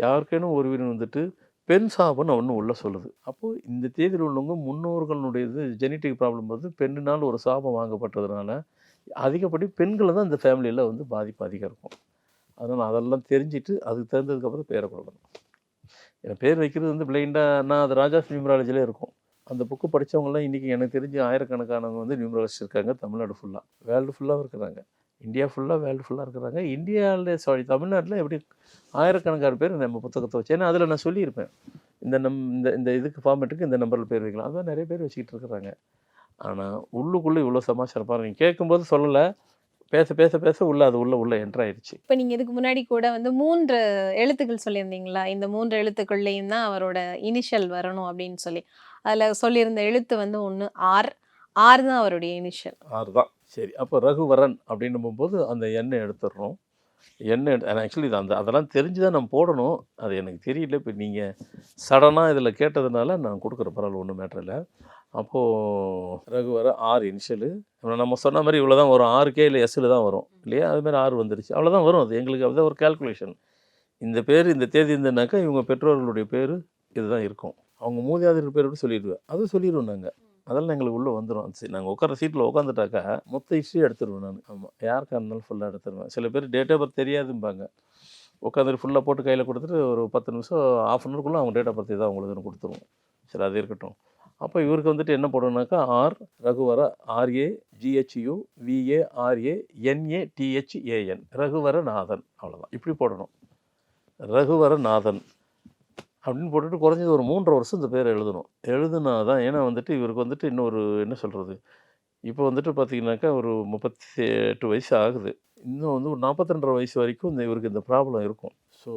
யாருக்கேனும் ஒரு வீரன் வந்துட்டு பெண் சாபம்னு ஒன்று உள்ள சொல்லுது. அப்போது இந்த தேதியில் உள்ளவங்க முன்னோர்களுடையது ஜெனட்டிக் ப்ராப்ளம் வந்து பெண்ணினால் ஒரு சாபம் வாங்கப்பட்டதுனால அதிகப்படி பெண்களை தான் இந்த ஃபேமிலியில் வந்து பாதிப்பு அதிகம் இருக்கும். அதனால் அதெல்லாம் தெரிஞ்சுட்டு அதுக்கு தெரிஞ்சதுக்கப்புறம் பேரை கொடுக்கணும் என் பேர் வைக்கிறது வந்து பிளைண்டாக நான் அது ராஜா நியூமராலஜிலே இருக்கும். அந்த புக்கு படித்தவங்கலாம் இன்றைக்கி எனக்கு தெரிஞ்சு ஆயிரக்கணக்கானவங்க வந்து நியூமராலஜிஸ்ட் இருக்காங்க தமிழ்நாடு ஃபுல்லாக வேர்ல்டு ஃபுல்லாக இருக்கிறாங்க. இந்தியா ஃபுல்லாக வேர்ல்டு ஃபுல்லாக இருக்கிறாங்க. இந்தியாவில் சாரி தமிழ்நாட்டில் எப்படி ஆயிரக்கணக்கான பேர் நம்ம புத்தகத்தை வச்சு ஏன்னா அதில் நான் சொல்லியிருப்பேன். இந்த நம் இந்த இந்த இதுக்கு ஃபார்மேட்டுக்கு இந்த நம்பரில் பேர் வைக்கலாம். அதான் நிறைய பேர் வச்சுக்கிட்டு இருக்கிறாங்க. ஆனால் உள்ளுக்குள்ளே இவ்வளோ சமாச்சாரம் பாருங்க. நீங்கள் கேட்கும்போது சொல்லலை. பேச பேச பேச உள்ள அது உள்ள உள்ள என்ட்ரு ஆயிடுச்சு இப்ப நீங்க இதுக்கு முன்னாடி கூட வந்து மூன்று எழுத்துக்கள் சொல்லியிருந்தீங்களா? இந்த மூன்று எழுத்துக்கள்லையும் தான் அவரோட இனிஷியல் வரணும் அப்படின்னு சொல்லி. அதுல சொல்லியிருந்த எழுத்து வந்து ஒண்ணு ஆர் ஆர் தான் அவருடைய இனிஷியல் ஆறு தான். சரி அப்போ ரகுவரன் அப்படின்னும் போது அந்த எண்ணெய் எடுத்துடுறோம். எண்ணெய் எடு ஆக்சுவலி இது அந்த அதெல்லாம் தெரிஞ்சு தான் நம்ம போடணும். அது எனக்கு தெரியல இப்போ நீங்கள் சடனாக இதில் கேட்டதுனால நான் கொடுக்குற பரவாயில்ல ஒன்றும் மேட்டர் இல்லை. அப்போது ரகுவர ஆறு இனிஷியலு நம்ம சொன்ன மாதிரி இவ்வளோ தான் வரும். ஆறு கே இல்லை எஸ்ஸில் தான் வரும். இல்லையா? அதுமாதிரி ஆறு வந்துருச்சு. அவ்வளோதான் வரும். அது எங்களுக்கு அதுதான் ஒரு கால்குலேஷன் இந்த பேர் இந்த தேதி இருந்தனாக்கா இவங்க பெற்றோர்களுடைய பேர் இதுதான் இருக்கும். அவங்க மூதியாதிரி பேர் கூட சொல்லிடுவேன் அதுவும் சொல்லிடுவோம் நாங்கள் அதெல்லாம் எங்களுக்கு உள்ளே வந்துடும் சரி நாங்கள் உட்கார சீட்டில் உட்காந்துட்டாக்கா மொத்த ஹிஸ்ட்ரி எடுத்துருவேன் நான். ஆமாம் யாருக்கா இருந்தாலும் ஃபுல்லாக எடுத்துருவேன். சில பேர் டேட் ஆஃப் பர்த் தெரியாதும்பாங்க. உட்காந்துட்டு ஃபுல்லாக போட்டு கையில் கொடுத்துட்டு ஒரு பத்து நிமிஷம் ஆஃப் அன் ஹவர்க்குள்ளே அவங்க டேட் ஆஃப் பர்த் தான் அவங்களுக்கு கொடுத்துருவோம் சரி அது இருக்கட்டும். அப்போ இவருக்கு வந்துட்டு என்ன போடணும்னாக்கா R ரகுவர RA G H U V A RA NA DHAN ரகுவர நாதன் அவ்வளோதான் இப்படி போடணும். ரகுவர நாதன். அப்படின்னு போட்டுட்டு குறைஞ்சது ஒரு மூன்றரை வருஷம் இந்த பேர் எழுதணும். எழுதுனா தான் ஏன்னா வந்துட்டு இவருக்கு வந்துட்டு இன்னொரு என்ன சொல்கிறது இப்போ வந்துட்டு பார்த்தீங்கன்னாக்கா ஒரு முப்பத்தி எட்டு வயசு ஆகுது. இன்னும் வந்து ஒரு நாற்பத்தி ரெண்டரை வயசு வரைக்கும் இந்த இவருக்கு இந்த ப்ராப்ளம் இருக்கும். ஸோ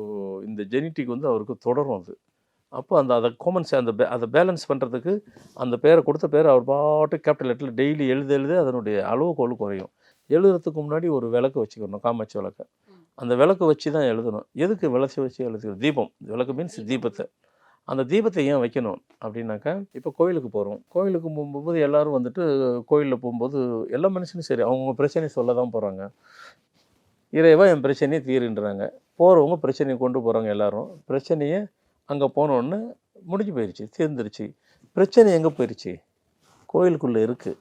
இந்த ஜெனட்டிக் வந்து அவருக்கு தொடரும் அது. அப்போ அந்த அதை காமன்ஸ் அந்த அதை பேலன்ஸ் பண்ணுறதுக்கு அந்த பேரை கொடுத்த பேரை அவர் பாட்டு கேபிட்டல் லெட்டில் டெய்லி எழுத எழுத அதனுடைய அளவுகோல் குறையும். எழுதுறதுக்கு முன்னாடி ஒரு விளக்கு வச்சுக்கணும் காமாட்சி விளக்கு. அந்த விளக்கு வச்சு தான் எழுதணும். எதுக்கு விளக்கு வச்சு எழுதுறது தீபம். விளக்கு மீன்ஸ் தீபத்தை. அந்த தீபத்தை ஏன் வைக்கணும்? அப்படின்னாக்கா இப்போ கோயிலுக்கு போகிறோம் கோயிலுக்கு போகும்போது எல்லாரும் வந்துட்டு கோயிலில் போகும்போது எல்லா மனுஷனும் சரி அவங்கவுங்க பிரச்சனையை சொல்ல தான் போகிறாங்க இறைவா என் பிரச்சனையை தீருன்றாங்க. போகிறவங்க பிரச்சனையை கொண்டு போகிறாங்க எல்லாரும். பிரச்சனையை அங்கே போனோடனே முடிஞ்சு போயிடுச்சு தீர்ந்துருச்சு. பிரச்சனை எங்கே போயிடுச்சு கோயிலுக்குள்ளே இருக்குது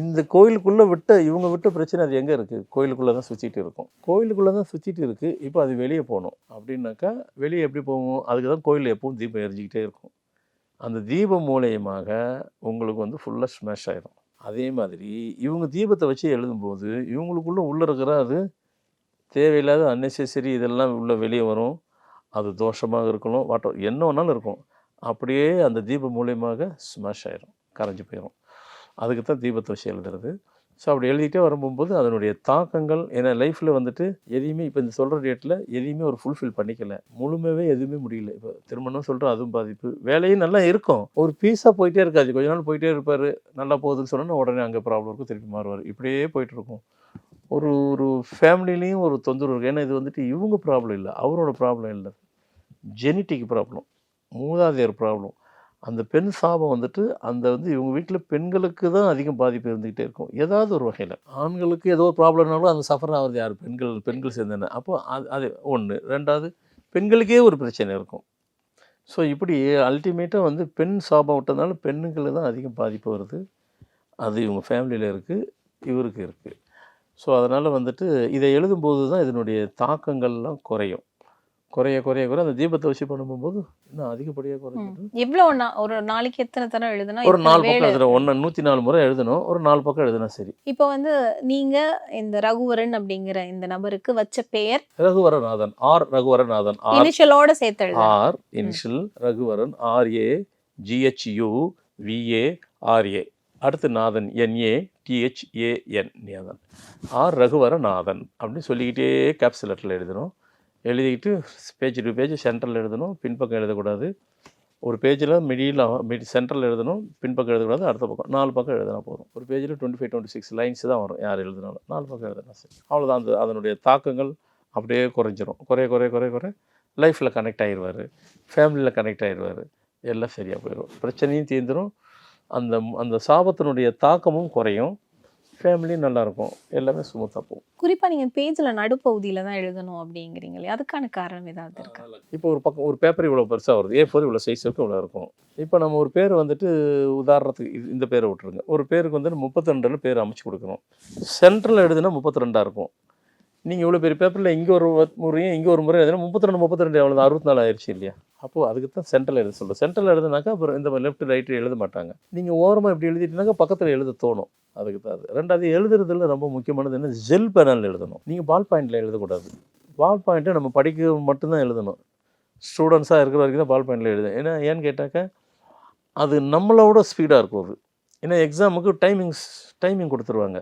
இந்த கோயிலுக்குள்ளே விட்ட இவங்க விட்ட பிரச்சனை அது எங்கே இருக்குது கோயிலுக்குள்ளே தான் சுற்றிட்டு இருக்கும். கோயிலுக்குள்ளே தான் சுற்றிட்டு இருக்குது இப்போ அது வெளியே போகணும். அப்படின்னாக்கா வெளியே எப்படி போகும் அதுக்கு தான் கோயில் எப்பவும் தீபம் எரிஞ்சிக்கிட்டே இருக்கும். அந்த தீபம் மூலயமாக உங்களுக்கு வந்து ஃபுல்லாக ஸ்மாஷ் ஆயிடும் அதே மாதிரி இவங்க தீபத்தை வச்சு எழுதும்போது இவங்களுக்குள்ளே உள்ளே இருக்கிற அது தேவையில்லாத அன்னெசரி இதெல்லாம் உள்ளே வெளியே வரும். அது தோஷமாக இருக்கணும் வாட்டோ என்ன வேணாலும் இருக்கும். அப்படியே அந்த தீபம் மூலயமாக ஸ்மாஷ் ஆயிரும். கரைஞ்சு போயிடும் அதுக்கு தான் தீபத்தை வச்சு எழுதுறது. ஸோ அப்படி எழுதிட்டே வரும்போது அதனுடைய தாக்கங்கள் ஏன்னா லைஃப்பில் வந்துட்டு எதையுமே இப்போ இந்த சொல்கிற டேட்டில் எதையுமே ஒரு ஃபுல்ஃபில் பண்ணிக்கல. முழுமையாகவே எதுவுமே முடியல. இப்போ திருமணம் சொல்கிறோம் அதுவும் பாதிப்பு. வேலையும் நல்லா இருக்கும். ஒரு பீஸாக போயிட்டே இருக்காது. கொஞ்ச நாள் போயிட்டே இருப்பார். நல்லா போகுதுன்னு சொன்னோன்னா உடனே அங்கே ப்ராப்ளம் இருக்கும் திருப்பி மாறுவார். இப்படியே போயிட்டுருக்கும் ஒரு ஒரு ஃபேமிலிலையும் ஒரு தொந்தரவு இருக்குது ஏன்னா இது வந்துட்டு இவங்க ப்ராப்ளம் இல்லை. அவரோட ப்ராப்ளம் இல்லை. ஜெனட்டிக் ப்ராப்ளம் மூதாதையர் ப்ராப்ளம் அந்த பெண் சாபம் வந்துட்டு அந்த வந்து இவங்க வீட்டில் பெண்களுக்கு தான் அதிகம் பாதிப்பு இருந்துக்கிட்டே இருக்கும். ஏதாவது ஒரு வகையில். ஆண்களுக்கு ஏதோ ஒரு ப்ராப்ளம்னாலும் அந்த சஃபர் ஆகிறது யார்? பெண்கள் பெண்கள் சேர்ந்தன. அப்போ அது அது ஒன்று ரெண்டாவது பெண்களுக்கே ஒரு பிரச்சனை இருக்கும். ஸோ இப்படி அல்டிமேட்டாக வந்து பெண் சாபம் விட்டதுனால பெண்ணுங்களுக்கு தான் அதிகம் பாதிப்பு வருது. அது இவங்க ஃபேமிலியில் இருக்குது இவருக்கு இருக்குது ஸோ அதனால் வந்துட்டு இதை எழுதும்போது தான் இதனுடைய தாக்கங்கள்லாம் குறையும். குறைய குறைய குறைய அந்த தீபத்தை வச்சு பண்ணும்போது இன்னும் அதிகப்படியாக குறைஞ்சிடும் எவ்வளவு நா- ஒரு நாளைக்கு எத்தனை தரம் எழுதுனா ஒரு நாலு பக்கம்? எழுதணும் ஒன்று நூற்றி நாலு முறை எழுதணும். ஒரு நாலு பக்கம் எழுதினா சரி. இப்போ வந்து நீங்க இந்த ரகுவரன் அப்படிங்கிற இந்த நபருக்கு வச்ச பெயர் ரகுவரநாதன். ஆர் ரகுவரநாதன். ஆர் இனிஷியலோட சேர்த்து R initial Raghuvaran. R A G H U V A R A அடுத்து Nathan. N A T H A N Nathan R Raghuvaranathan அப்படின்னு சொல்லிக்கிட்டே கேப்சல் லெட்டரில் எழுதணும். எழுதிக்கிட்டு பேஜ் டு பேஜ் சென்டரில் எழுதணும் பின்பக்கம் எழுதக்கூடாது. ஒரு பேஜில் மிடியில் மிடி சென்டரில் எழுதணும் பின்பக்கம் எழுதக்கூடாது அடுத்த பக்கம் நாலு பக்கம் எழுதினா போதும். ஒரு பேஜில் twenty five twenty six lines தான் வரும் யார் எழுதினாலும். நாலு பக்கம் எழுதினா சரி. அவ்வளோதான் அந்த அதனுடைய தாக்கங்கள் அப்படியே குறைஞ்சிரும். குறைய குறைய குறைய குறைய லைஃப்பில் கனெக்ட் ஆகிடுவார் ஃபேமிலியில் கனெக்ட் ஆகிடுவார் எல்லாம் சரியாக போயிடும் பிரச்சனையும் தீர்ந்துடும் அந்த அந்த சாபத்தினுடைய தாக்கமும் குறையும். ஃபேமிலியும் நல்லாயிருக்கும் எல்லாமே ஸ்மூத்தாக போகும். குறிப்பா நீங்க பேஜ்ல நடுப்பகுதியில தான் எழுதணும் அப்படிங்கிறீங்களே அதுக்கான காரணம் ஏதாவது இருக்கா? இப்போ ஒரு பக்கம் ஒரு பேப்பர் இவ்வளோ பெருசாக வருது. ஏ ஃபோர் இவ்வளோ சைஸ் இருக்கும் இவ்வளோ இருக்கும். இப்போ நம்ம ஒரு பேர் வந்துட்டு உதாரணத்துக்கு இந்த பேரை விட்டுருங்க. ஒரு பேருக்கு வந்துட்டு முப்பத்தி ரெண்டுன்னு பேர் அமைச்சு கொடுக்கணும். சென்ட்ரல் எழுதுனா முப்பத்தி ரெண்டாக இருக்கும். நீங்கள் இவ்வளோ பெரிய பேப்பரில் இங்கே ஒரு முறையும் இங்கே ஒரு முறை எழுதுனா முப்பத்தி ரெண்டு முப்பத்தி ரெண்டு எவ்வளோ அறுபத்தி நாலு ஆயிடுச்சு இல்லையா? அப்போது அதுக்கு தான் சென்ட்ரல் எழுத சொல்கிறேன் சென்ட்ரல் எழுதுனாக்கா அப்புறம் இந்த லெஃப்ட் ரைட்டு எழுத மாட்டாங்க. நீங்கள் ஓரமாக இப்படி எழுதிட்டீங்கன்னாக்கா பக்கத்தில் எழுத தோணும். அதுக்கு தான் அது. ரெண்டாவது எழுதுறதுல ரொம்ப முக்கியமானது என்ன? ஜெல் பேனல் எழுதணும். நீங்கள் பால் பாயிண்டில் எழுதக்கூடாது பால் பாயிண்ட்டை நம்ம படிக்க மட்டும்தான் எழுதணும். ஸ்டூடெண்ட்ஸாக இருக்கிற வரைக்கும் தான் பால் பாயிண்டில் எழுதும் ஏன்னா ஏன்னு கேட்டாக்கா அது நம்மளோட ஸ்பீடாக இருக்கும் அது. ஏன்னா எக்ஸாமுக்கு டைமிங்ஸ் டைமிங் கொடுத்துருவாங்க.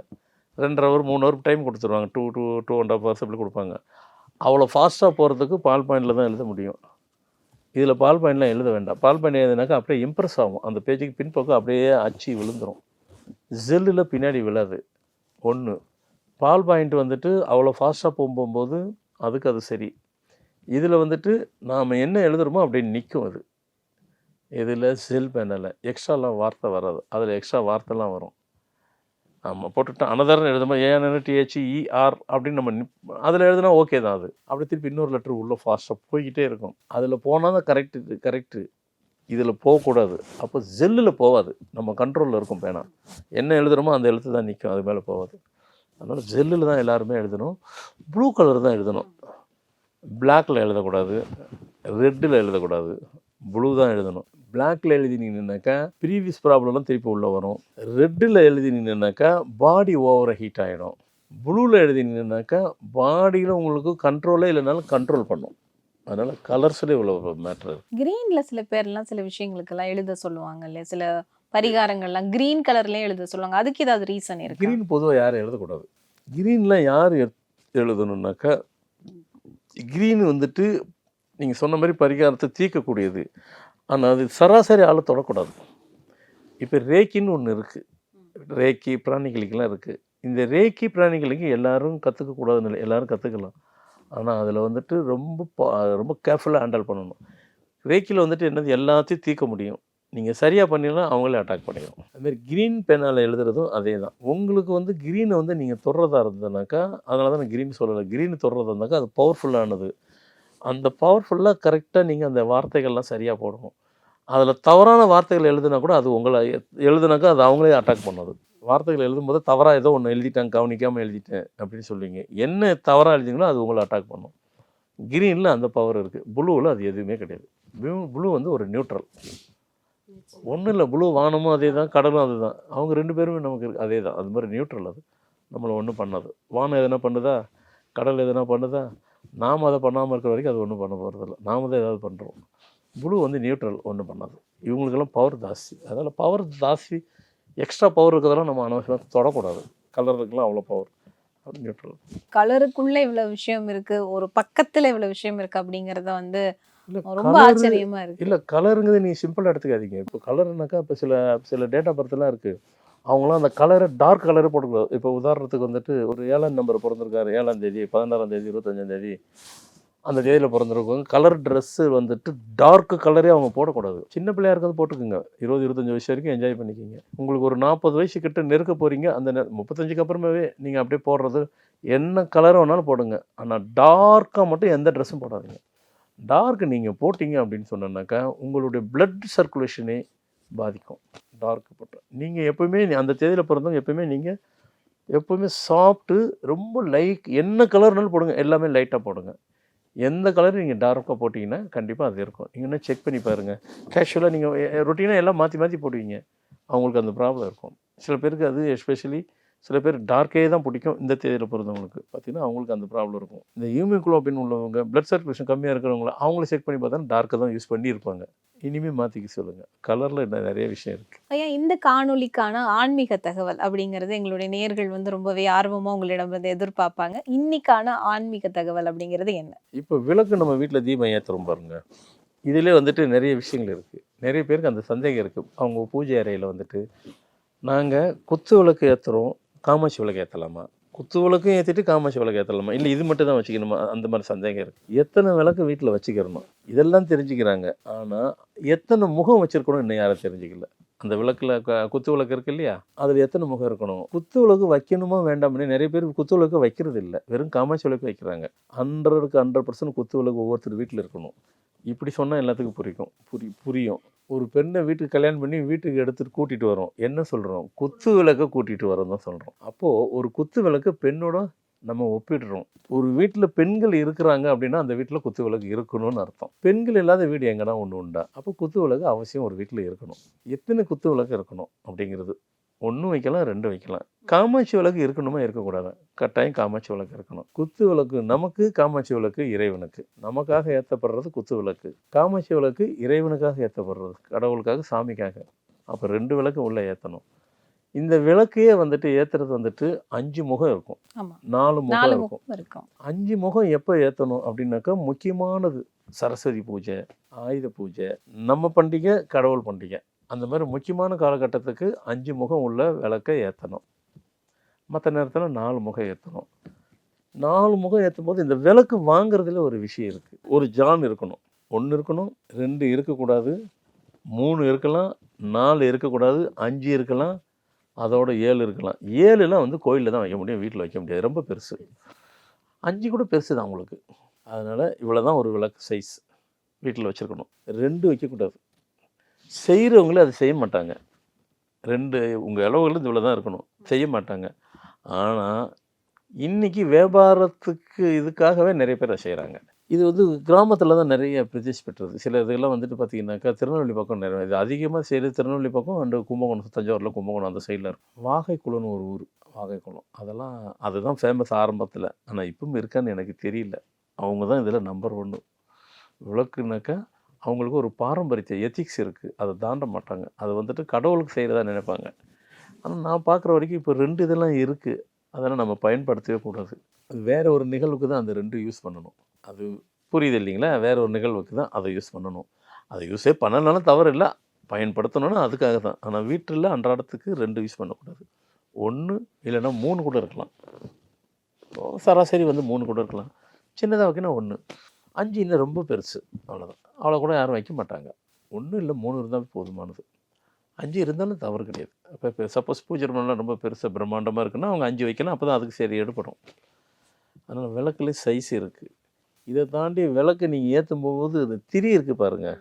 ரெண்டரை ஹவர் மூணு ஹவர் டைம் கொடுத்துருவாங்க. Two two two and half hours அப்படி கொடுப்பாங்க. அவ்வளோ ஃபாஸ்ட்டாக போகிறதுக்கு பால் பாயிண்டில் தான் எழுத முடியும். இதில் பால் பாயிண்ட்லாம் எழுத வேண்டாம். பால் பாயிண்ட் எழுதினாக்கா அப்படியே இம்ப்ரெஸ் ஆகும். அந்த பேஜுக்கு பின்பக்கம் அப்படியே அச்சு விழுந்துடும் ஜெல்லில் பின்னாடி விழாது. ஒன்று பால் பாயிண்ட் வந்துட்டு அவ்வளோ ஃபாஸ்ட்டாக போகும்போது அதுக்கு அது சரி. இதில் வந்துட்டு நாம் என்ன எழுதுகிறோமோ அப்படியே நிற்கும் அது. இதில் செல் பேனலில் எக்ஸ்ட்ராலாம் வார்த்தை வராது. அதில் எக்ஸ்ட்ரா வார்த்தைலாம் வரும். ஆமாம் போட்டுவிட்டோம் அனதர்னு எழுதுமா ஏஎன் டிஹெச்இஆர் அப்படின்னு நம்ம அதில் எழுதுனா ஓகே தான் அது. அப்படி திருப்பி இன்னொரு லெட்ரு உள்ளே ஃபாஸ்ட்டாக போய்கிட்டே இருக்கும். அதில் போனால் தான் கரெக்டு கரெக்டு இதில் போகக்கூடாது. அப்போ ஜெல்லில் போகாது நம்ம கண்ட்ரோலில் இருக்கும் பேனா. என்ன எழுதுகிறோமோ அந்த எழுத்து தான் நிற்கும் அது மேலே போகாது அதனால் ஜெல்லில் தான் எல்லாருமே எழுதணும். ப்ளூ கலர் தான் எழுதணும். பிளாக்கில் எழுதக்கூடாது. ரெட்டில் எழுதக்கூடாது. ப்ளூ தான் எழுதணும். பிளாக்ல எழுதினீங்கன்னாக்கா ப்ரீவியஸ் ப்ராப்ளம்லாம் திருப்பி உள்ளே வரும். ரெட்டில் எழுதினீங்கன்னாக்கா பாடி ஓவர ஹீட் ஆகிடும் ப்ளூவில் எழுதினீங்கன்னாக்கா பாடியில் உங்களுக்கு கண்ட்ரோலே இல்லைனாலும் கண்ட்ரோல் பண்ணும். அதனால் கலர்ஸில் இவ்வளோ மேட்ரு இருக்குது கிரீன்ல சில பேர்லாம் சில விஷயங்களுக்கெல்லாம் எழுத சொல்லுவாங்க இல்லையா? சில பரிகாரங்கள்லாம் கிரீன் கலர்லயே எழுத சொல்லுவாங்க. அதுக்கு ஏதாவது ரீசன் இருக்கு? கிரீன் பொதுவாக யாரும் எழுதக்கூடாது. கிரீனில் யார் எழுதணுன்னாக்கா கிரீன் வந்துட்டு நீங்கள் சொன்ன மாதிரி பரிகாரத்தை தீர்க்கக்கூடியது. ஆனால் அது சராசரி ஆளை தொடக்கூடாது. இப்போ ரேக்கின்னு ஒன்று இருக்குது ரேக்கி பிராணிகளுக்கெல்லாம் இருக்குது இந்த ரேக்கி பிராணிகளுக்கு எல்லோரும் கற்றுக்கக்கூடாதுன்னு இல்லை எல்லோரும் கற்றுக்கலாம் ஆனால் அதில் வந்துட்டு ரொம்ப பா- ரொம்ப கேர்ஃபுல்லாக ஹேண்டில் பண்ணணும். ரேக்கியில் வந்துட்டு என்னது எல்லாத்தையும் தீர்க்க முடியும். நீங்கள் சரியாக பண்ணினா அவங்களே அட்டாக் பண்ணிடும். அதுமாரி க்ரீன் பென்னால் எழுதுறதும் அதே தான் உங்களுக்கு வந்து க்ரீனை வந்து நீங்கள் தொடுறதா இருந்ததுனாக்கா அதனால தான் நான் க்ரீன் சொல்லலை. க்ரீன் தொடர்றதா இருந்தாக்கா அது பவர்ஃபுல்லானது அந்த பவர்ஃபுல்லாக கரெக்டாக நீங்கள் அந்த வார்த்தைகள்லாம் சரியாக போடணும். அதில் தவறான வார்த்தைகள் எழுதுனா கூட அது உங்களை எழுதுனாக்கா அது அவங்களே அட்டாக் பண்ணுது வார்த்தைகள் எழுதும்போது தவறாக ஏதோ ஒன்று எழுதிட்டேன் கவனிக்காமல் எழுதிட்டேன் அப்படின்னு சொல்லுவீங்க. என்ன தவறாக எழுதிங்களோ அது உங்களை அட்டாக் பண்ணும். க்ரீனில் அந்த பவர் இருக்குது ப்ளூவில் அது எதுவுமே கிடையாது. ப்ளூ ப்ளூ வந்து ஒரு நியூட்ரல் ஒன்றும் இல்லை ப்ளூ வானமும் அதே தான் கடலும் அதே தான் அவங்க ரெண்டு பேருமே நமக்கு இருக்குது அதே தான் அது மாதிரி நியூட்ரல் அது. நம்மளை ஒன்றும் பண்ணாது. வானம் எதனா பண்ணுதா? கடல் எதனா பண்ணுதா? நாம் அதை பண்ணாமல் இருக்கிற வரைக்கும் அது ஒன்றும் பண்ண போகிறதில்ல நாம தான் ஏதாவது பண்ணுறோம் ப்ளூ வந்து நியூட்ரல் ஒன்றும் பண்ணாது. இவங்களுக்கெல்லாம் பவர் ஜாஸ்தி. அதனால் பவர் ஜாஸ்தி எக்ஸ்ட்ரா பவர் இருக்கிறதெல்லாம் நம்ம அனவசியமாக தொடக்கூடாது. கலருக்குலாம் அவ்வளோ பவர் நியூட்ரல் கலருக்குள்ள இவ்வளவு விஷயம் இருக்கு ஒரு பக்கத்துல இவ்வளவு விஷயம் இருக்கு அப்படிங்கறத வந்து ரொம்ப ஆச்சரியமா இருக்கு. இல்லை கலருங்கிறது நீ சிம்பிளாக எடுத்துக்காதீங்க. இப்போ கலருனாக்கா இப்போ சில சில டேட்டா பர்த்லாம் இருக்குது அவங்களாம் அந்த கலரை டார்க் கலரே போட்டுக்கூடாது இப்போ உதாரணத்துக்கு வந்துட்டு ஒரு ஏழாம் நம்பர் பிறந்திருக்காரு. ஏழாம் தேதி பதினாறாம் தேதி இருபத்தஞ்சாம் தேதி. அந்த தேதியில் பிறந்திருக்கவங்க கலர் ட்ரெஸ்ஸு வந்துட்டு டார்க் கலரே அவங்க போடக்கூடாது. சின்ன பிள்ளையாக இருக்கிறது போட்டுக்குங்க. இருபது இருபத்தஞ்சி வயசு வரைக்கும் என்ஜாய் பண்ணிக்கிங்க. உங்களுக்கு ஒரு நாற்பது வயசு கிட்ட நெருக்க போகிறீங்க அந்த முப்பத்தஞ்சுக்கு அப்புறமாவே நீங்கள் அப்படியே போடுறது என்ன கலர் வேணாலும் போடுங்க. ஆனால் டார்க்காக மட்டும் எந்த ட்ரெஸ்ஸும் போடாதீங்க. டார்க் நீங்கள் போட்டிங்க அப்படின்னு சொன்னோன்னாக்கா உங்களுடைய பிளட் சர்க்குலேஷனே பாதிக்கும். டார்க் போட்டால் நீங்கள் எப்பவுமே அந்த தேதியில் பிறந்தவங்க எப்பவுமே நீங்கள் எப்போவுமே சாப்பிட்டு ரொம்ப லைட் என்ன கலர்னாலும் போடுங்க. எல்லாமே லைட்டாக போடுங்க. எந்த கலர் நீங்கள் டார்க்காக போட்டிங்கன்னா கண்டிப்பாக அது இருக்கும். நீங்கள் இன்னும் செக் பண்ணி பாருங்கள் கேஷுவலாக நீங்கள் ரொட்டீனாக எல்லாம் மாற்றி மாற்றி போடுவீங்க. அவங்களுக்கு அந்த ப்ராப்ளம் இருக்கும். சில பேருக்கு அது எஸ்பெஷலி சில பேர் டார்க்கே தான் பிடிக்கும் இந்த தேதியில் பிறந்தவங்களுக்கு பார்த்தீங்கன்னா அவங்களுக்கு அந்த ப்ராப்ளம் இருக்கும். இந்த ஹியூமிகுளோபின் உள்ளவங்க பிளட் சர்க்குலேஷன் கம்மியாக இருக்கிறவங்கள அவங்கள செக் பண்ணி பார்த்தா டார்க்கை தான் யூஸ் பண்ணி இருப்பாங்க இனிமேல் மாற்றிக்க சொல்லுங்கள் கலரில் நிறைய விஷயம் இருக்குது ஐயா இந்த காணொளிக்கான ஆன்மீக தகவல் அப்படிங்கிறது எங்களுடைய நேர்கள் வந்து ரொம்பவே ஆர்வமா உங்களிடம் வந்து எதிர்பார்ப்பாங்க. இன்னைக்கான ஆன்மீக தகவல் அப்படிங்கிறது என்ன? இப்போ விளக்கு நம்ம வீட்டில் தீபம் ஏற்றுறோம் பாருங்க. இதிலே வந்துட்டு நிறைய விஷயங்கள் இருக்குது நிறைய பேருக்கு அந்த சந்தேகம் இருக்குது அவங்க பூஜை அறையில் வந்துட்டு நாங்கள் குத்து விளக்கு ஏற்றுறோம் காமாட்சி விளக்கு ஏற்றலாமா குத்து விளக்கும் ஏற்றிட்டு காமாட்சி விளக்கு ஏற்றலாமா இல்லை இது மட்டும் தான் வச்சுக்கணுமா? அந்த மாதிரி சந்தேகம் இருக்குது எத்தனை விளக்கு வீட்டில் வச்சுக்கிறணும் இதெல்லாம் தெரிஞ்சுக்கிறாங்க. ஆனால் எத்தனை முகம் வச்சுருக்கணும் இன்னும் யாரும் தெரிஞ்சுக்கல. அந்த விளக்கில் க- குத்து விளக்கு இருக்கு இல்லையா? அதில் எத்தனை முகம் இருக்கணும்? குத்து விளக்கு வைக்கணுமா வேண்டாம்னு நிறைய பேர் குத்து விளக்கு வைக்கிறது இல்லை. வெறும் காமாட்சி விளக்கு வைக்கிறாங்க. ஹண்ட்ரடுக்கு ஹண்ட்ரட் பர்சன்ட் குத்து விளக்கு ஒவ்வொருத்தர் வீட்டில் இருக்கணும். இப்படி சொன்னால் எல்லாத்துக்கும் புரியும். புரி புரியும். ஒரு பெண்ணை வீட்டுக்கு கல்யாணம் பண்ணி வீட்டுக்கு எடுத்துகிட்டு கூட்டிகிட்டு வரோம் என்ன சொல்கிறோம் குத்து விளக்கை கூட்டிகிட்டு வரோம் தான் சொல்கிறோம் அப்போது ஒரு குத்து விளக்கு பெண்ணோட நம்ம ஒப்பிடுறோம். ஒரு வீட்டில் பெண்கள் இருக்கிறாங்க அப்படின்னா அந்த வீட்டில் குத்து விளக்கு இருக்கணும்னு அர்த்தம். பெண்கள் இல்லாத வீடு எங்கன்னா ஒன்று உண்டா? அப்போ குத்து விளக்கு அவசியம் ஒரு வீட்டில் இருக்கணும். எத்தனை குத்து விளக்கு இருக்கணும் அப்படிங்கிறது. ஒன்று வைக்கலாம் ரெண்டு வைக்கலாம். காமாட்சி விளக்கு இருக்கணுமா? இருக்கக்கூடாது. கட்டாயம் காமாட்சி விளக்கு இருக்கணும். குத்து விளக்கு நமக்கு காமாட்சி விளக்கு இறைவனுக்கு. நமக்காக ஏற்றப்படுறது குத்து விளக்கு. காமாட்சி விளக்கு இறைவனுக்காக ஏற்றப்படுறது கடவுளுக்காக சாமிக்காக. அப்போ ரெண்டு விளக்கு உள்ளே ஏற்றணும் இந்த விளக்கையே வந்துட்டு ஏற்றுறது வந்துட்டு அஞ்சு முகம் இருக்கும். நாலு முகம் இருக்கும். அஞ்சு முகம் எப்போ ஏற்றணும் அப்படின்னாக்கா முக்கியமானது. சரஸ்வதி பூஜை ஆயுத பூஜை நம்ம பண்டிகை கடவுள் பண்டிகை. அந்த மாதிரி முக்கியமான காலகட்டத்துக்கு அஞ்சு முகம் உள்ள விளக்கை ஏற்றணும் மற்ற நேரத்தில் நாலு முகம் ஏற்றணும் நாலு முகம் ஏற்றும் போது இந்த விளக்கு வாங்குறதுல ஒரு விஷயம் இருக்குது ஒரு ஜான் இருக்கணும். ஒன்று இருக்கணும் ரெண்டு இருக்கக்கூடாது மூணு இருக்கலாம் நாலு இருக்கக்கூடாது அஞ்சு இருக்கலாம் அதோட ஏழு இருக்கலாம். ஏழுலாம் வந்து கோயிலில் தான் வைக்க முடியும் வீட்டில் வைக்க முடியாது. ரொம்ப பெருசு. அஞ்சு கூட பெருசு தான் உங்களுக்கு அதனால் இவ்வளோ தான் ஒரு விளக்கு சைஸ் வீட்டில் வச்சுருக்கணும். ரெண்டு வைக்கக்கூடாது. செய்கிறவங்களே அதை செய்ய மாட்டாங்க. ரெண்டு உங்கள் அளவுகள் இவ்வளோ தான் இருக்கணும். செய்ய மாட்டாங்க. ஆனால் இன்றைக்கி வியாபாரத்துக்கு இதுக்காகவே நிறைய பேர் செய்கிறாங்க இது வந்து கிராமத்தில் தான் நிறைய பிரதிஷ் பெற்றது. சில இதெல்லாம் வந்துட்டு பார்த்தீங்கன்னாக்கா திருநெல்வேலி பக்கம் நிறைய இது அதிகமாக செய்கிறது திருநெல்வேலி பக்கம் அண்டு கும்பகோணம் தஞ்சாவூரில் கும்பகோணம் அந்த சைடில் இருக்கும். வாகைக்குளம்னு ஒரு ஊர் வாகைக்குளம். அதெல்லாம் அதுதான் ஃபேமஸ் ஆரம்பத்தில். ஆனால் இப்பவும் இருக்கான்னு எனக்கு தெரியல. அவங்க தான் இதில் நம்பர் ஒன்று விளக்குனாக்கா அவங்களுக்கு ஒரு பாரம்பரிய எத்திக்ஸ் இருக்குது அதை தாண்ட மாட்டாங்க. அது வந்துட்டு கடவுளுக்கு செய்கிறதா நினைப்பாங்க. ஆனால் நான் பார்க்குற வரைக்கும் இப்போ ரெண்டு இதெல்லாம் இருக்குது அதெல்லாம் நம்ம பயன்படுத்தவே கூடாது. அது வேறு ஒரு நிகழ்வுக்கு தான் அந்த ரெண்டு யூஸ் பண்ணணும். அது புரியுது இல்லைங்களா? வேற ஒரு நிகழ்வுக்கு தான் அதை யூஸ் பண்ணணும். அதை யூஸே பண்ணனாலும் தவறு இல்லை. பயன்படுத்தணும்னா அதுக்காக தான். ஆனால் வீட்டில் அன்றாடத்துக்கு ரெண்டு யூஸ் பண்ணக்கூடாது. ஒன்று இல்லைன்னா மூணு கூட இருக்கலாம். சராசரி வந்து மூணு கூட இருக்கலாம். சின்னதாக வைக்கணும் ஒன்று அஞ்சு இன்னும் ரொம்ப பெருசு. அவ்வளோதான் அவ்வளோ கூட யாரும் வைக்க மாட்டாங்க. ஒன்றும் இல்லை மூணு இருந்தால் போதுமானது. அஞ்சு இருந்தாலும் தவறு கிடையாது. இப்போ இப்போ சப்போஸ் பூஜை ரூம்லாம் ரொம்ப பெருசாக பிரம்மாண்டமாக இருக்குன்னா அவங்க அஞ்சு வைக்கலாம் அப்போ தான் அதுக்கு சரி எடுப்படும் அதனால் விளக்குலேயே சைஸ் இருக்குது இதை தாண்டி விளக்கு நீங்கள் ஏற்றும் போது அது திரி இருக்குது பாருங்கள்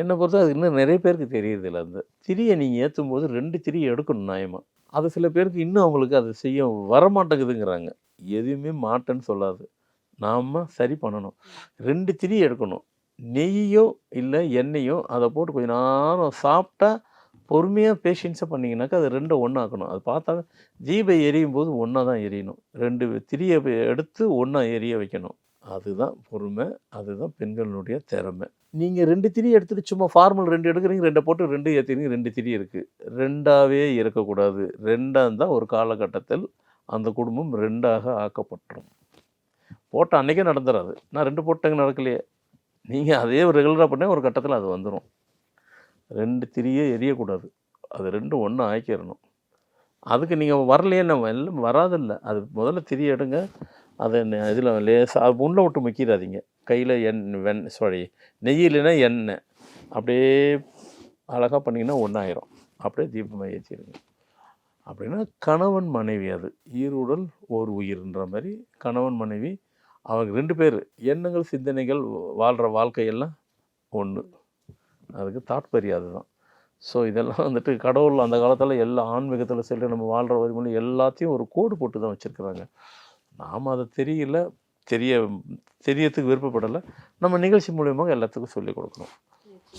என்னை பொறுத்த அது இன்னும் நிறைய பேருக்கு தெரியறதில்ல அந்த திரியை நீங்கள் ஏற்றும் போது ரெண்டு திரி எடுக்கணும் நியாயமாக அது சில பேருக்கு இன்னும் அவங்களுக்கு அது செய்ய வரமாட்டேங்குதுங்கிறாங்க. எதுவுமே மாட்டேன்னு சொல்லாது. நாம் சரி பண்ணணும். ரெண்டு திரி எடுக்கணும். நெய்யோ இல்லை எண்ணெயோ அதை போட்டு கொஞ்ச நேரம் சாப்பிட்டா பொறுமையாக பேஷன்ஸாக பண்ணிங்கனாக்கா அது ரெண்டும் ஒன்றாக்கணும் அது பார்த்தா தீபம் எரியும் போது ஒன்றா தான் எரியணும். ரெண்டு திரியை எடுத்து ஒன்றா எரிய வைக்கணும். அதுதான் பொறுமை அதுதான் பெண்களுடைய திறமை. நீங்கள் ரெண்டு திரி எடுத்துகிட்டு சும்மா ஃபார்மல் ரெண்டு எடுக்கிறீங்க ரெண்டை போட்டு ரெண்டு ஏற்றுறீங்க ரெண்டு திரி இருக்குது ரெண்டாவே இருக்கக்கூடாது. ரெண்டாக இருந்தால் ஒரு காலகட்டத்தில் அந்த குடும்பம் ரெண்டாக ஆக்கப்பட்டுரும். போட்ட அன்றைக்கே நடந்துடாது நான் ரெண்டு போட்டங்க நடக்கலையே. நீங்கள் அதே ரெகுலராக பண்ண ஒரு கட்டத்தில் அது வந்துடும் ரெண்டு திரியே எரியக்கூடாது. அது ரெண்டும் ஒன்று ஆக்கிடணும் அதுக்கு நீங்கள் வரலையே நம்ம எல்லாம் வராதில்ல. அது முதல்ல திரி எடுங்க. அதை இதில் லேசாக அது உள்ள விட்டு முக்கிடாதீங்க கையில் எண் வெண் சாரி நெய் இல்லைன்னா எண்ணெய். அப்படியே அழகாக பண்ணிங்கன்னா ஒன்றாயிரும் அப்படியே தீபமாக ஏற்றிடுங்க அப்படின்னா கணவன் மனைவி அது. ஈருடல் ஓர் உயிர்ன்ற மாதிரி கணவன் மனைவி அவங்க ரெண்டு பேர் எண்ணங்கள் சிந்தனைகள் வாழ்கிற வாழ்க்கையெல்லாம் ஒன்று அதுக்கு தாற்பயம் அதுதான். ஸோ இதெல்லாம் வந்துட்டு கடவுள் அந்த காலத்தில் எல்லா ஆன்மீகத்தில் சொல்லி நம்ம வாழ்கிற வரைக்கும் எல்லாத்தையும் ஒரு கோடு போட்டு தான் வச்சுருக்குறாங்க. நாம் அதை தெரியல தெரிய தெரியறதுக்கு விருப்பப்படலை. நம்ம நிகழ்ச்சி மூலியமாக எல்லாத்துக்கும் சொல்லிக் கொடுக்கணும்.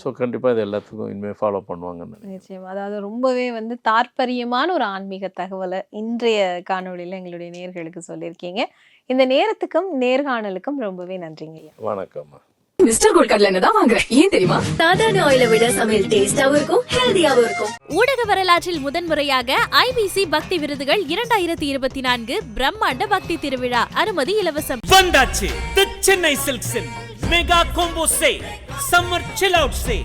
ஸோ கண்டிப்பாக இது எல்லாத்துக்கும் இனிமேல் ஃபாலோ பண்ணுவாங்கன்னு. நிச்சயம். அதாவது ரொம்பவே வந்து தாற்பரியமான ஒரு ஆன்மீக தகவலை இன்றைய காணொளியில எங்களுடைய நேர்களுக்கு சொல்லியிருக்கீங்க. இந்த நேரத்துக்கும் நேர்காணலுக்கும் ரொம்பவே நன்றிங்க ஐயா. வணக்கம்மா மிஸ்டர் கோல்ட் கடலை எண்ணெய் தான் வாங்குறேன். ஏன் தெரியுமா? சாதாரண ஆயிலை விட சமையல் டேஸ்டாவும் இருக்கும் ஹெல்தியாவும் இருக்கும். ஊடக வரலாற்றில் முதன்முறையாக ஐபிசி பக்தி விருதுகள் இரண்டாயிரத்தி இருபத்தி நான்கு பிரம்மாண்ட பக்தி திருவிழா அனுமதி இலவசம். வந்தாச்சு. The Chennai சில்க்ஸின் mega combo sale summer chill out sale